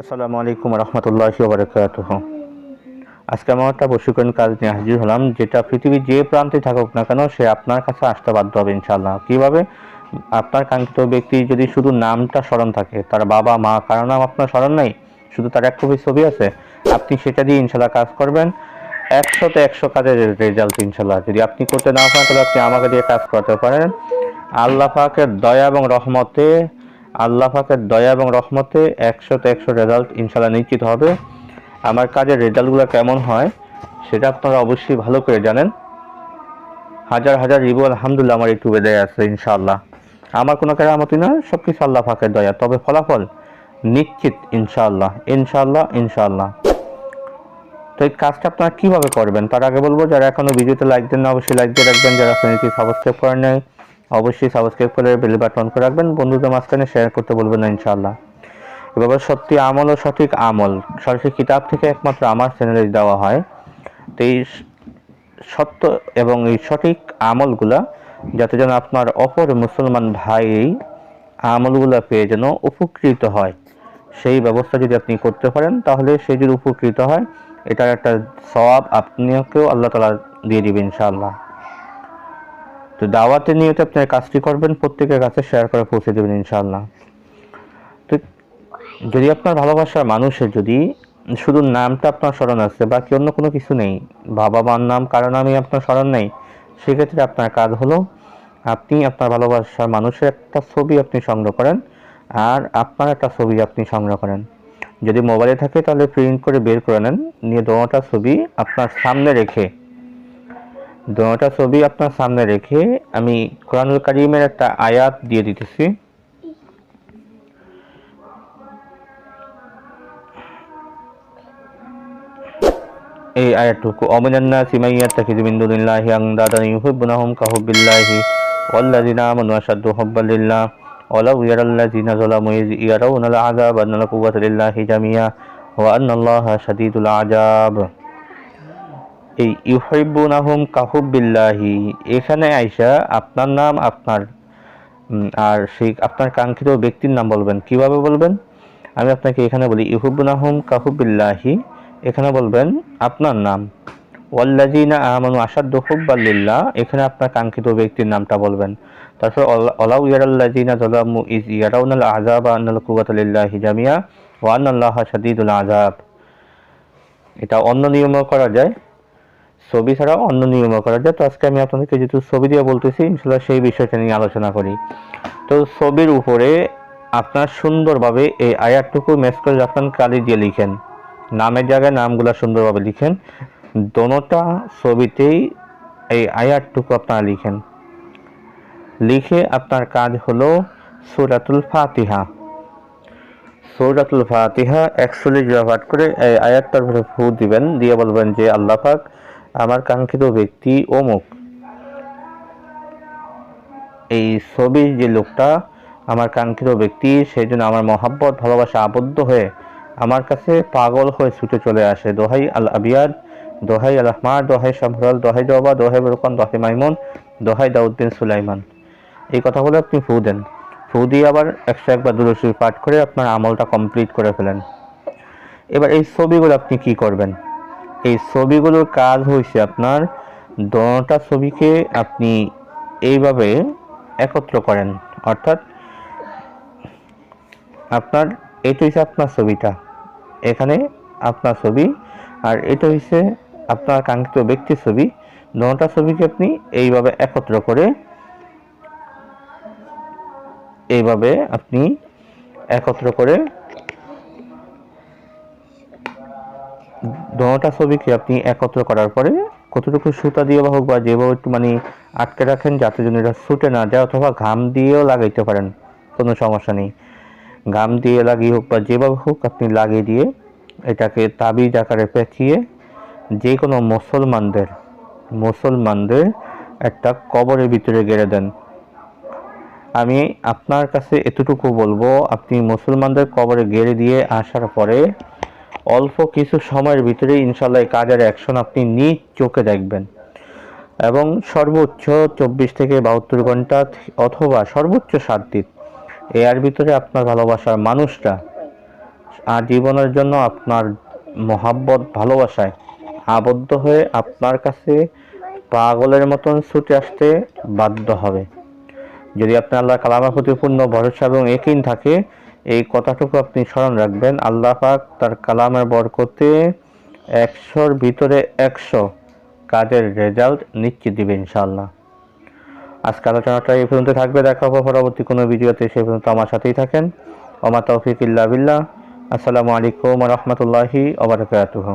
আসসালামু আলাইকুম রহমতুল্লাহি বারকাতুহ। আজকে আমার একটা প্রশিক্ষণ কাজ নিয়ে হাজির হলাম, যেটা পৃথিবীর যে প্রান্তে থাকুক না কেন সে আপনার কাছে আসতে বাধ্য হবে ইনশাল্লাহ কীভাবে? আপনার কাঙ্ক্ষিত ব্যক্তি যদি শুধু নামটা স্মরণ থাকে, তার বাবা, মা, কারও নাম আপনার স্মরণ নেই, শুধু তার এক কপি ছবি আছে, আপনি সেটা দিয়ে ইনশাল্লাহ কাজ করবেন। একশোতে একশো কাজের রেজাল্ট ইনশাল্লাহ যদি আপনি করতে না পারেন, তাহলে আপনি আমাকে দিয়ে কাজ করতে পারেন। আল্লাহ পাকের দয়া এবং রহমতে আল্লাহ পাকের দয়া এবং রহমতে একশোতে একশো রেজাল্ট ইনশাল্লাহ নিশ্চিত হবে। আমার কাজের রেজাল্টগুলো কেমন হয় সেটা আপনারা অবশ্যই ভালো করে জানেন। হাজার হাজার রিবু আলহামদুলিল্লাহ আমার ইউটিউবে দেয়া আছে ইনশাআল্লাহ। আমার কোনো কেরামতি না সব কিছু আল্লাহ পাকের দয়া। তবে ফলাফল নিশ্চিত ইনশাআল্লাহ ইনশাআল্লাহ ইনশাআল্লাহ। তো এই কাজটা আপনারা কীভাবে করবেন? তার আগে বলব, যারা এখনও ভিডিওতে লাইক দেন না অবশ্যই লাইক দিয়ে রাখবেন। যারা চ্যানেলটি সাবস্ক্রাইব করেন নাই অবশ্যই সাবস্ক্রাইব করে বেল বাটন করে রাখবেন। বন্ধুদের মাঝখানে শেয়ার করতে বলবেন না, ইনশাআল্লাহ। এভাবে সত্যি আমল ও সঠিক আমল সরাসরি কিতাব থেকে একমাত্র আমার চ্যানেলে দেওয়া হয়। তো এই সত্য এবং এই সঠিক আমলগুলা যাতে যেন আপনার অপর মুসলমান ভাই আমলগুলা পেয়ে যেন উপকৃত হয়। সেই ব্যবস্থা যদি আপনি করতে পারেন, তাহলে সে যদি উপকৃত হয়, এটার একটা সওয়াব আপনিকেও আল্লাহ তালা দিয়ে দিবেন ইনশাআল্লাহ। তো দাওয়াতে নিয়তে আপনার কাজটি করবেন, প্রত্যেকের কাছে শেয়ার করে পৌঁছে দেবেন ইনশাল্লাহ তো যদি আপনার ভালোবাসার মানুষের যদি শুধু নামটা আপনার স্মরণ আছে, বাকি অন্য কোনো কিছু নেই, বাবা, মার নাম, কারও নামই আপনার স্মরণ নেই, সেক্ষেত্রে আপনার কাজ হলো আপনি আপনার ভালোবাসার মানুষের একটা ছবি আপনি সংগ্রহ করেন, আর আপনার একটা ছবি আপনি সংগ্রহ করেন। যদি মোবাইলে থাকে তাহলে প্রিন্ট করে বের করে নেন, নিয়ে দোনোটা ছবি আপনার সামনে রেখে দোনোটা ছবি আপনার সামনে রেখে আমি কোরআনুল কারিমের একটা আয়াত দিয়ে দিতেছি। এই আয়াতটুকু অমিনান্না সিমাইয়া তাকিদু মিন দুনিল্লাহি আন্দাদান ইউহিব্বুনাহুম কাহুবিল্লাহি ওয়াল্লাযিনা আমানু আশাদ্দু হুব্বান লিল্লাহ ওয়ালাউ ইয়ারাল্লাযিনা যালামু ইয ইয়ারাউনাল আযাব আন্নাল কুওয়াতা লিল্লাহি জামিয়া ওয়া আন্নাল্লাহা শাদীদুল আযাব। এই ইউহিব্বুনাহুম কাহুবিল্লাহি এখানে আইসা আপনার নাম, আপনার আর সেই আপনার কাঙ্ক্ষিত ব্যক্তির নাম বলবেন। কীভাবে বলবেন? আমি আপনাকে এখানে বলি ইহুবনাহুম কাহুবিল্লাহি এখানে বলবেন, আপনার নাম। ওয়াল্লাজিনা আমানু আসাদ্দু হুব্বাল্লিল্লাহ এখানে আপনার কাঙ্ক্ষিত ব্যক্তির নামটা বলবেন। তারপর, অল- অলাউ ইয়ারাল্লাজিনা যালামু ইজ ইয়ারাউনাল আযাবা আন্নাল কুওয়াতা লিল্লাহি জামিয়া ওয়া আন্নাল্লাহা শাদীদুল আযাব। এটা অন্য নিয়মও করা যায়। ছবি ছাড়াও অন্য নিয়মও করা যায়। তো আজকে আমি আপনাদেরকে যেহেতু ছবি দিয়ে বলতেছি ইনশাল্লাহ সেই বিষয়টা নিয়ে আলোচনা করি। তো ছবির উপরে আপনার সুন্দরভাবে এই আয়াতটুকু ম্যাচ করে রাখবেন কালি দিয়ে লিখেন। নামের জায়গায় নামগুলো সুন্দরভাবে লিখেন। দোনোটা ছবিতেই এই আয়াতটুকু আপনারা লিখেন। লিখে আপনার কাজ হলো সুরাতুল ফাতিহা। সৌরাতুল ফাতিহা একচল্লিশ ব্যবহার করে এই আয়াতটার ফু দিবেন। দিয়ে বলবেন যে, আল্লাহ আমার কাঙ্ক্ষিত ব্যক্তি অমুক। এই ছবির যে লোকটা আমার কাঙ্ক্ষিত ব্যক্তি সেই জন্য আমার মহাব্বত, ভালোবাসা আবদ্ধ হয়ে আমার কাছে পাগল হয়ে ছুটে চলে আসে। দোহাই আল আবিয়াদ, দোহাই আল আহমার দোহাই শামহুরাল দোহাই জবা দোহাই বরকন, দোহাই মাইমুন, দোহাই দাউদ্দিন সুলাইমান। এই কথাগুলো আপনি ফু দেন। ফু দিয়ে আবার একশো একবার দুরুশি পাঠ করে আপনার আমলটা কমপ্লিট করে ফেলেন। এবার এই ছবিগুলো আপনি কি করবেন? এই ছবিগুলোর কাজ হয়েছে আপনার, দোনোটা ছবিকে আপনি এইভাবে একত্র করেন। অর্থাৎ আপনার, এটা হচ্ছে আপনার ছবিটা। এখানে আপনার ছবি, আর এটা হচ্ছে আপনার কাঙ্ক্ষিত ব্যক্তির ছবি। দোনোটা ছবিকে আপনি এইভাবে একত্র করে এইভাবে আপনি একত্র করে দোনোটা ছবিকে আপনি একত্র করার পরে কতটুকু সুতা দিয়ে হোক বা যেভাবে একটু মানে আটকে রাখেন যাতে যেন এটা ছুটে না যায় অথবা ঘাম দিয়েও লাগাইতে পারেন, কোনো সমস্যা নেই। ঘাম দিয়ে লাগিয়ে হোক বা যেভাবে হোক আপনি লাগিয়ে দিয়ে এটাকে তাবিজ আকারে পেঁচিয়ে যে কোনো মুসলমানদের মুসলমানদের একটা কবরের ভিতরে গেড়ে দেন। আমি আপনার কাছে এতটুকু বলব, আপনি মুসলমানদের কবরে গেড়ে দিয়ে আসার পরে অল্প কিছু সময়ের ভিতরে ইনশাল্লাহ কাজের অ্যাকশন আপনি নিজ চোখে দেখবেন। এবং সর্বোচ্চ চব্বিশ থেকে বাহাত্তর ঘণ্টা অথবা সর্বোচ্চ সাত দিন। এর ভিতরে আপনার ভালোবাসার মানুষটা আজীবনের জন্য আপনার মহাব্বত, ভালোবাসায় আবদ্ধ হয়ে আপনার কাছে পাগলের মতন ছুটে আসতে বাধ্য হবে। যদি আপনার আল্লাহ কালামের প্রতি পূর্ণ ভরসা এবং একিন থাকে এই কথাটুকু আপনি স্মরণ রাখবেন। আল্লাহ পাক তার কালামের বরকতে একশোর ভিতরে একশো কাজের রেজাল্ট নিশ্চিত দিবে ইনশাল্লাহ আজকে আলোচনাটা এই পর্যন্ত থাকবে। দেখা হব পরবর্তী কোনো ভিডিওতে। সে পর্যন্ত আমার সাথেই থাকেন। ওমা তৌফিক ইল্লা বিল্লাহ। আসসালামু আলাইকুম রহমতুল্লাহি ওবরাকাতুহ